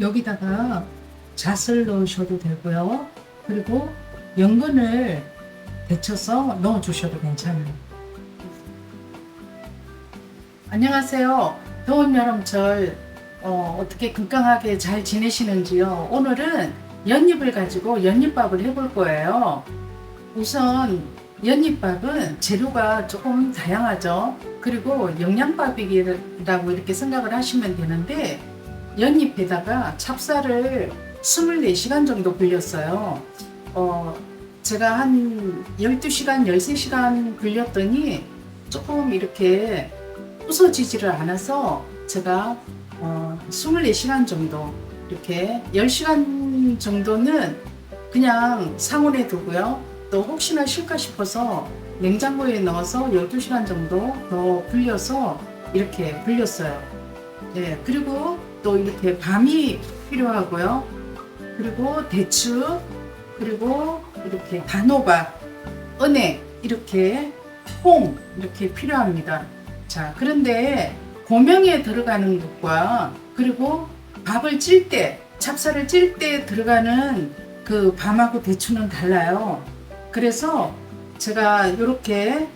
여기다가 잣을 넣으셔도 되고요. 그리고 연근을 데쳐서 넣어 주셔도 괜찮아요. 안녕하세요. 더운 여름철 어, 어떻게 건강하게 잘 지내시는지요? 오늘은 연잎을 가지고 연잎밥을 해볼 거예요. 우선 연잎밥은 재료가 조금 다양하죠. 그리고 영양밥이라고 이렇게 생각을 하시면 되는데 연잎에다가 찹쌀을 24시간 정도 불렸어요. 어, 제가 한 12시간, 13시간 불렸더니 조금 이렇게 부서지지를 않아서 제가 어, 24시간 정도 이렇게 10시간 정도는 그냥 상온에 두고요. 또 혹시나 실까 싶어서 냉장고에 넣어서 12시간 정도 더 불려서 이렇게 불렸어요. 네, 그리고 또 이렇게 밤이 필요하고요. 그리고 대추, 그리고 이렇게 단호박, 은행, 이렇게 콩, 이렇게 필요합니다. 자, 그런데 고명에 들어가는 것과 그리고 밥을 찔 때, 찹쌀을 찔 때 들어가는 그 밤하고 대추는 달라요. 그래서 제가 이렇게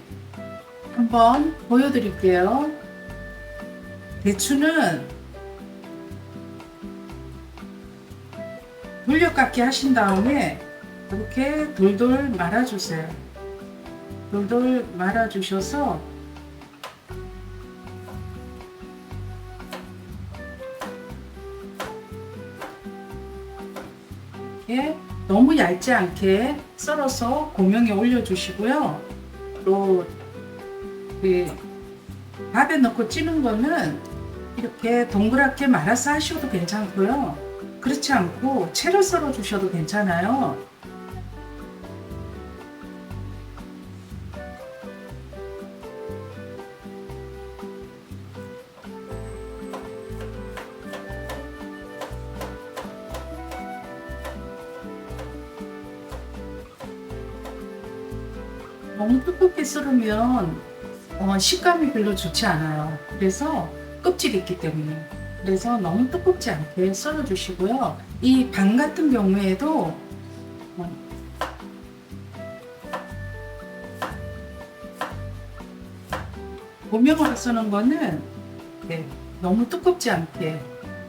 한번 보여드릴게요. 대추는 돌려깎기 하신 다음에 이렇게 돌돌 말아주세요. 돌돌 말아주셔서 이렇게 너무 얇지 않게 썰어서 고명에 올려주시고요. 또그 밥에 넣고 찌는 거는 이렇게 동그랗게 말아서 하셔도 괜찮고요. 그렇지 않고 채로 썰어 주셔도 괜찮아요. 너무 두껍게 썰으면 어, 식감이 별로 좋지 않아요. 그래서 껍질이 있기 때문에. 그래서 너무 두껍지 않게 썰어 주시고요. 이방 같은 경우에도 어, 고명으로 쓰는 거는 네, 너무 두껍지 않게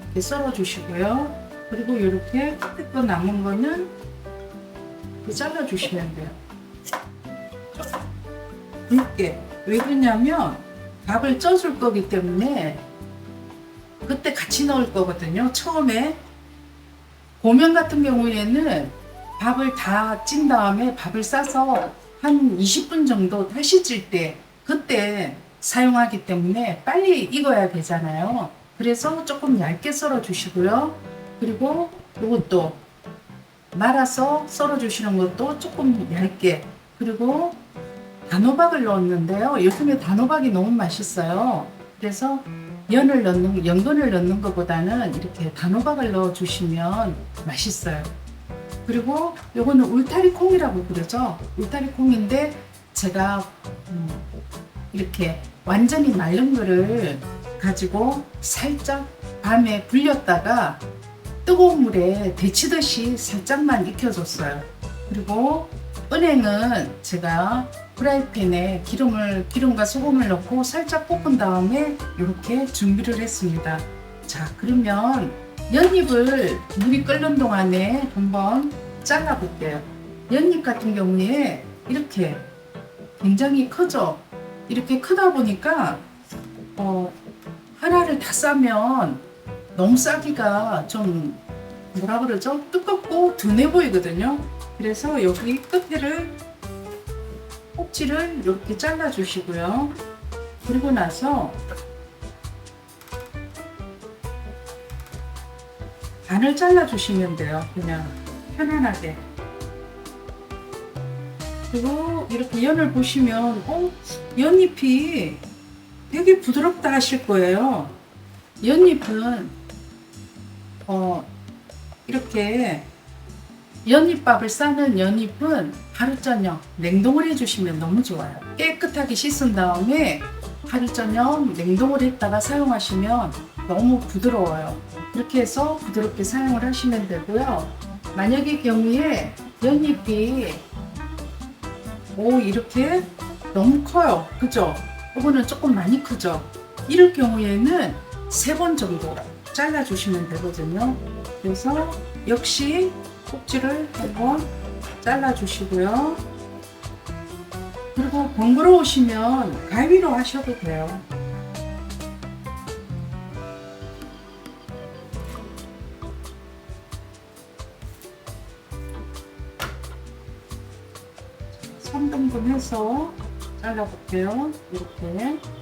이렇게 썰어 주시고요. 그리고 이렇게 끝에 거 남은 거는 이렇게 잘라 주시면 돼요. 굵게. 왜 그러냐면 밥을 쪄줄 거기 때문에 그때 같이 넣을 거거든요. 처음에 고명 같은 경우에는 밥을 다 찐 다음에 밥을 싸서 한 20분 정도 다시 찔 때 그때 사용하기 때문에 빨리 익어야 되잖아요. 그래서 조금 얇게 썰어 주시고요. 그리고 이것도 말아서 썰어 주시는 것도 조금 얇게 그리고 단호박을 넣었는데요. 요즘에 단호박이 너무 맛있어요. 그래서 연을 넣는 연근을 넣는 것보다는 이렇게 단호박을 넣어 주시면 맛있어요. 그리고 요거는 울타리 콩이라고 그러죠. 울타리 콩인데 제가 음, 이렇게 완전히 마른 거를 가지고 살짝 밤에 불렸다가 뜨거운 물에 데치듯이 살짝만 익혀줬어요. 그리고 은행은 제가 프라이팬에 기름을 기름과 소금을 넣고 살짝 볶은 다음에 이렇게 준비를 했습니다. 자, 그러면 연잎을 물이 끓는 동안에 한번 잘라 볼게요. 연잎 같은 경우에 이렇게 굉장히 크죠. 이렇게 크다 보니까 어, 하나를 다 싸면 너무 싸기가 좀 뭐라 그러죠? 두껍고 둔해 보이거든요. 그래서 여기 끝에를 꼭지를 이렇게 잘라 주시고요. 그리고 나서 반을 잘라 주시면 돼요. 그냥 편안하게. 그리고 이렇게 연을 보시면 어? 연잎이 되게 부드럽다 하실 거예요. 연잎은 어, 이렇게 연잎밥을 싸는 연잎은 하루 저녁 냉동을 해주시면 너무 좋아요. 깨끗하게 씻은 다음에 하루 저녁 냉동을 했다가 사용하시면 너무 부드러워요. 이렇게 해서 부드럽게 사용을 하시면 되고요. 만약의 경우에 연잎이 오 이렇게 너무 커요. 그죠? 이거는 조금 많이 크죠? 이럴 경우에는 세 번 정도 잘라주시면 되거든요. 그래서 역시 꼭지를 한번 잘라주시고요. 그리고 번거로우시면 가위로 하셔도 돼요. 삼등분 해서 잘라볼게요. 이렇게.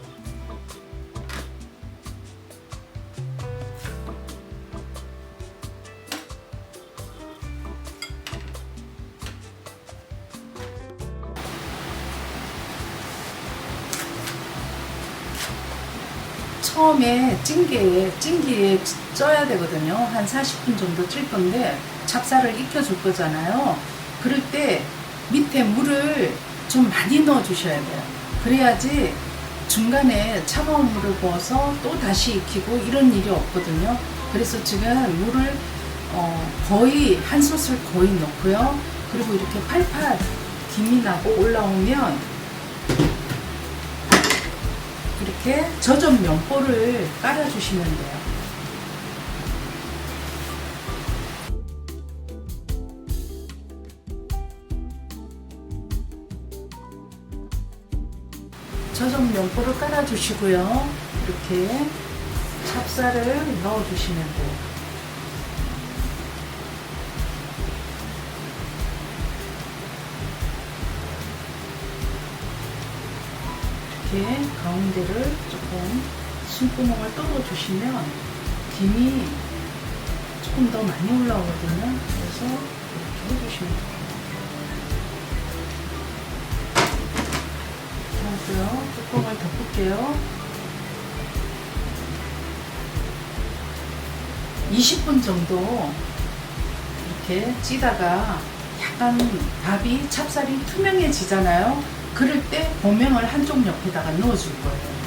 처음에 찜기에 찜기에 쪄야 되거든요. 한 40분 정도 찔 건데 찹쌀을 익혀줄 거잖아요. 그럴 때 밑에 물을 좀 많이 넣어 주셔야 돼요. 그래야지 중간에 차가운 물을 부어서 또 다시 익히고 이런 일이 없거든요. 그래서 지금 물을 어, 거의 한 솥을 거의 넣고요. 그리고 이렇게 팔팔 김이 나고 올라오면 이렇게 젖은 면보를 깔아주시면 돼요. 젖은 면보를 깔아주시고요. 이렇게 찹쌀을 넣어주시면 돼요. 이렇게 가운데를 조금 숨구멍을 뚫어주시면 김이 조금 더 많이 올라오거든요. 그래서 이렇게 해주시면 돼요. 하고요. 뚜껑을 덮을게요. 20분 정도 이렇게 찌다가 약간 밥이 찹쌀이 투명해지잖아요. 그럴 때 고명을 한쪽 옆에다가 넣어줄 거예요.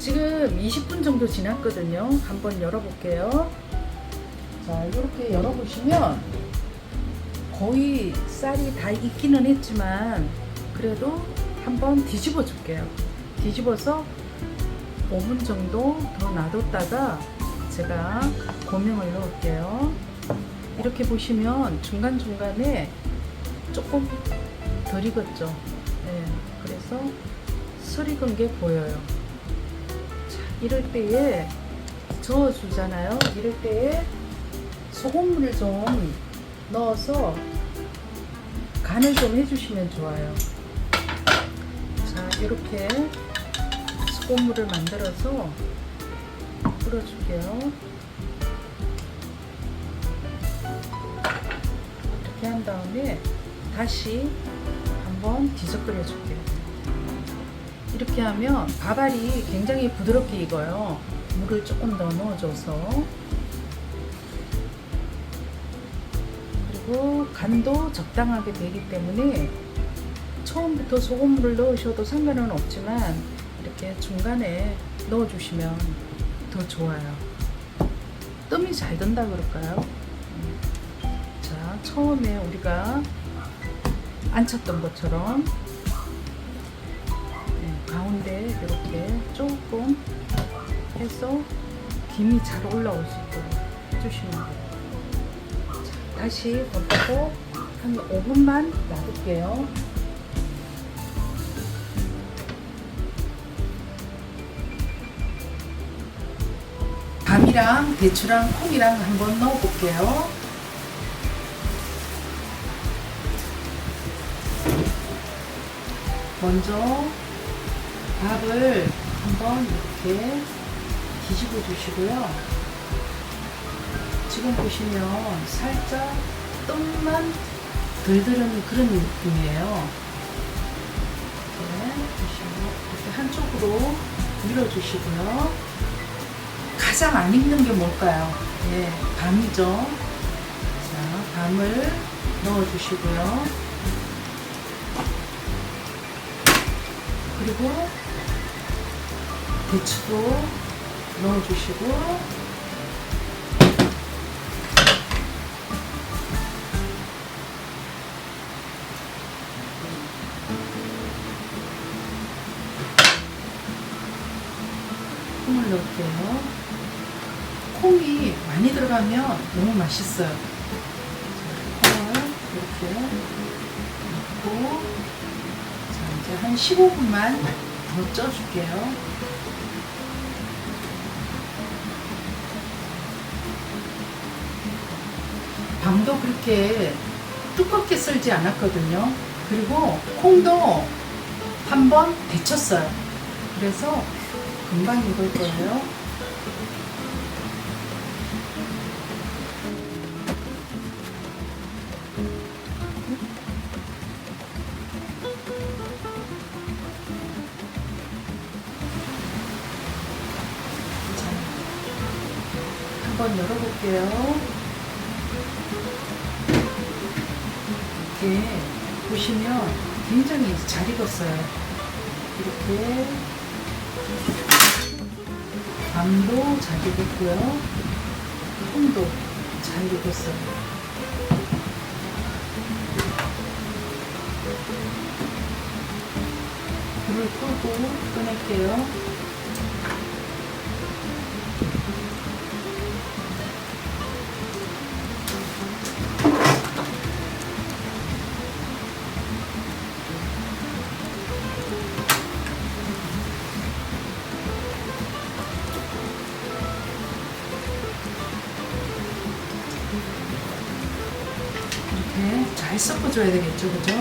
지금 20분 정도 지났거든요. 한번 열어볼게요. 자, 이렇게 열어보시면 거의 쌀이 다 익기는 했지만 그래도 한번 뒤집어 줄게요. 뒤집어서 5분 정도 더 놔뒀다가 제가 고명을 넣을게요. 이렇게 보시면 중간중간에 조금 덜 익었죠. 네, 그래서 설 익은 게 보여요. 자, 이럴 때에 저어주잖아요. 이럴 때에 소금물을 좀 넣어서 간을 좀 해주시면 좋아요. 자, 이렇게 소금물을 만들어서 뿌려줄게요. 이렇게 한 다음에 다시 한번 뒤적거려 줄게요. 이렇게 하면 밥알이 굉장히 부드럽게 익어요. 물을 조금 더 넣어줘서 그리고 간도 적당하게 되기 때문에 처음부터 소금물을 넣으셔도 상관은 없지만 이렇게 중간에 넣어주시면 더 좋아요. 뜸이 잘 든다 그럴까요? 음. 자, 처음에 우리가 안 쳤던 것처럼 네, 가운데 이렇게 조금 해서 김이 잘 올라올 수 있도록 해주시면 돼요. 자, 다시 덮고 한 5분만 놔둘게요. 밤이랑 배추랑 콩이랑 한번 넣어볼게요. 먼저 밥을 한번 이렇게 뒤집어 주시고요. 지금 보시면 살짝 덜 들은 그런 느낌이에요. 이렇게 보시면 이렇게 한쪽으로 밀어주시고요. 가장 안 익는 게 뭘까요? 예, 밤이죠. 자, 밤을 넣어주시고요. 그리고 배추도 넣어주시고 콩을 넣을게요. 콩이 많이 들어가면 너무 맛있어요. 자, 콩을 이렇게 넣고 자 이제 한 15분만 더 쪄줄게요. 밤도 그렇게 두껍게 썰지 않았거든요. 그리고 콩도 한번 데쳤어요. 그래서 금방 익을 거예요. 자, 한번 열어볼게요. 잘 익었어요. 이렇게 밤도 잘 익었고요. 콩도 잘 익었어요. 불을 끄고 꺼낼게요. 이렇게 잘 섞어줘야 되겠죠, 그죠?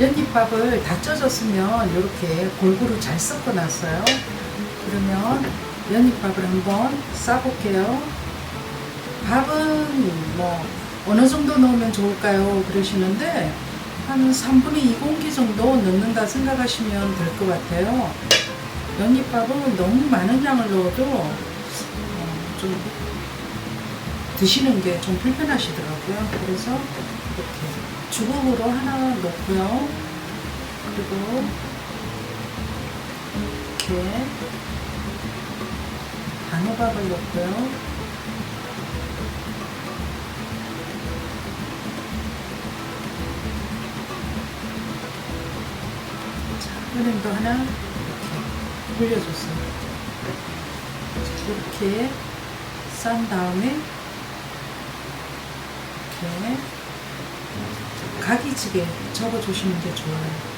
연잎밥을 다 쪄줬으면 이렇게 골고루 잘 섞어놨어요. 그러면 연잎밥을 한번 싸볼게요. 밥은 뭐 어느 정도 넣으면 좋을까요? 그러시는데 한 3분의 2 공기 정도 넣는다 생각하시면 될 것 같아요. 연잎밥은 너무 많은 양을 넣어도 어, 좀 드시는 게 좀 불편하시더라고요. 그래서 이렇게 주걱으로 하나 넣고요. 그리고 이렇게 단호박을 넣고요. 자, 은행도 하나 올려줬어요. 이렇게 싼 다음에 이렇게 가기지게 접어주시는 게 좋아요.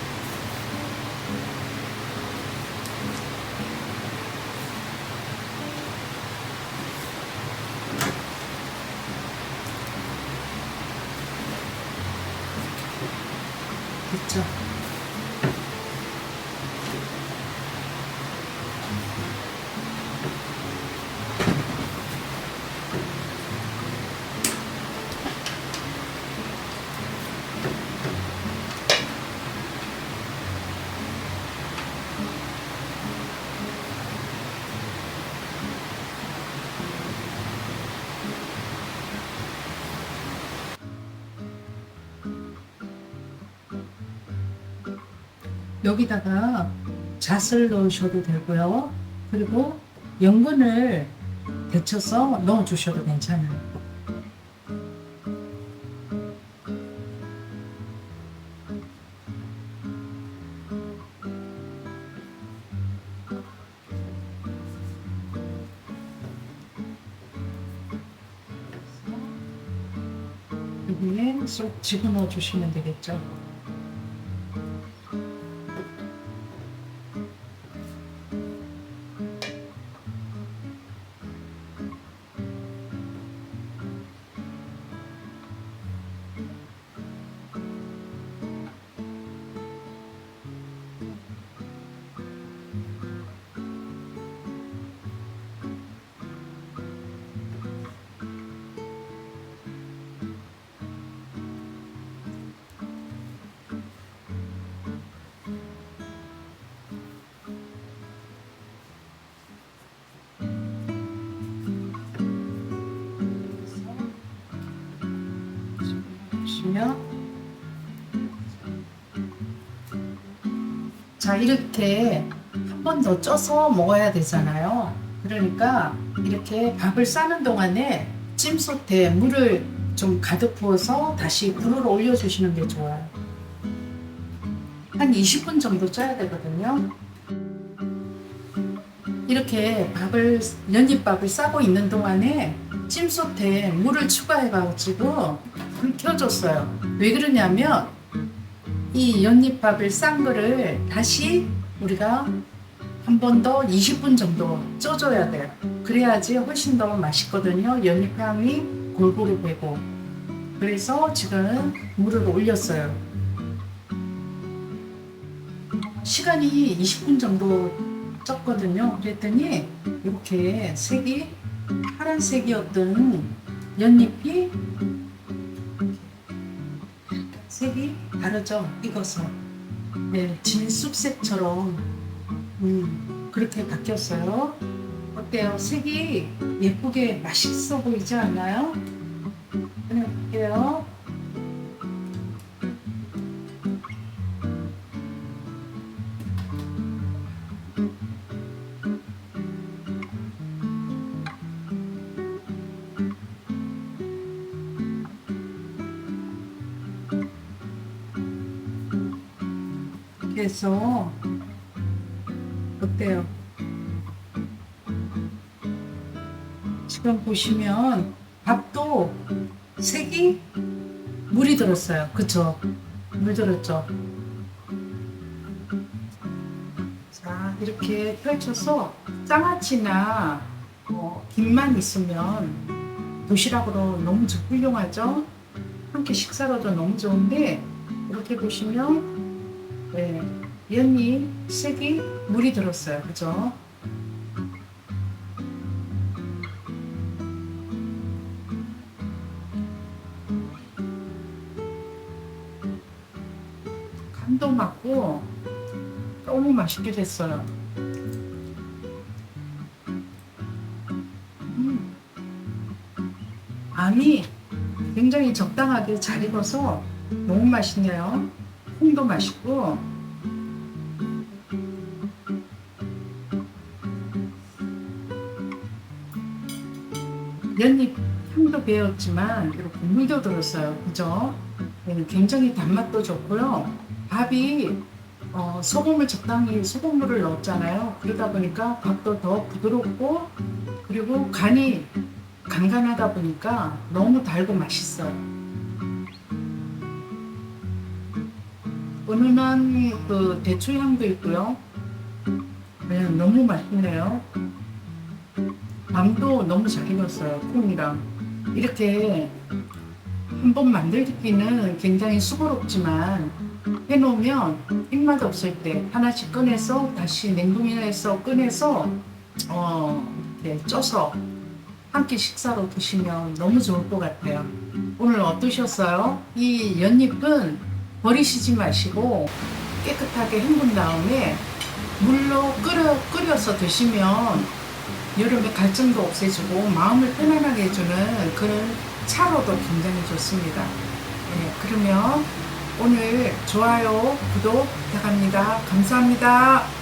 여기다가 잣을 넣으셔도 되고요. 그리고 연근을 데쳐서 넣어 주셔도 괜찮아요. 여기에 쏙 집어넣어 주시면 되겠죠. 보시면 자, 이렇게 한 번 더 쪄서 먹어야 되잖아요. 그러니까 이렇게 밥을 싸는 동안에 찜솥에 물을 좀 가득 부어서 다시 불을 올려주시는 게 좋아요. 한 20분 정도 쪄야 되거든요. 이렇게 밥을 연잎밥을 싸고 있는 동안에 찜솥에 물을 추가해 가지고 불 켜줬어요. 왜 그러냐면 이 연잎밥을 싼 거를 다시 우리가 한 번 더 20분 정도 쪄줘야 돼요. 그래야지 훨씬 더 맛있거든요. 연잎향이 골고루 배고. 그래서 지금 물을 올렸어요. 시간이 20분 정도 쪘거든요. 그랬더니 이렇게 색이 파란색이었던 연잎이 색이 다르죠. 익어서 네, 진쑥색처럼 음, 그렇게 바뀌었어요. 어때요? 색이 예쁘게 맛있어 보이지 않나요? 그냥 볼게요. 해서 어때요? 지금 보시면 밥도 색이 물이 들었어요. 그쵸? 물 들었죠? 자, 이렇게 펼쳐서 장아찌나 뭐 김만 있으면 도시락으로 너무 좋- 훌륭하죠? 함께 식사로도 너무 좋은데 이렇게 보시면 네, 연잎 색이 물이 들었어요. 그죠? 간도 맞고 너무 맛있게 됐어요. 음. 암이 굉장히 적당하게 잘 익어서 너무 맛있네요. 콩도 맛있고 연잎 향도 배웠지만 이렇게 물도 들었어요. 그죠? 얘는 굉장히 단맛도 좋고요. 밥이 어, 소금을 적당히 소금물을 넣었잖아요. 그러다 보니까 밥도 더 부드럽고 그리고 간이 간간하다 보니까 너무 달고 맛있어요. 은은한 그 대추 향도 있고요. 네, 너무 맛있네요. 밤도 너무 잘 익었어요. 콩이랑. 이렇게 한번 만들기는 굉장히 수고롭지만 해놓으면 입맛 없을 때 하나씩 꺼내서 다시 냉동실에서 꺼내서 어, 이렇게 쪄서 한 끼 식사로 드시면 너무 좋을 것 같아요. 오늘 어떠셨어요? 이 연잎은 버리시지 마시고 깨끗하게 헹군 다음에 물로 끓여, 끓여서 드시면 여름에 갈증도 없애주고 마음을 편안하게 해주는 그런 차로도 굉장히 좋습니다. 네, 그러면 오늘 좋아요, 구독 부탁합니다. 감사합니다.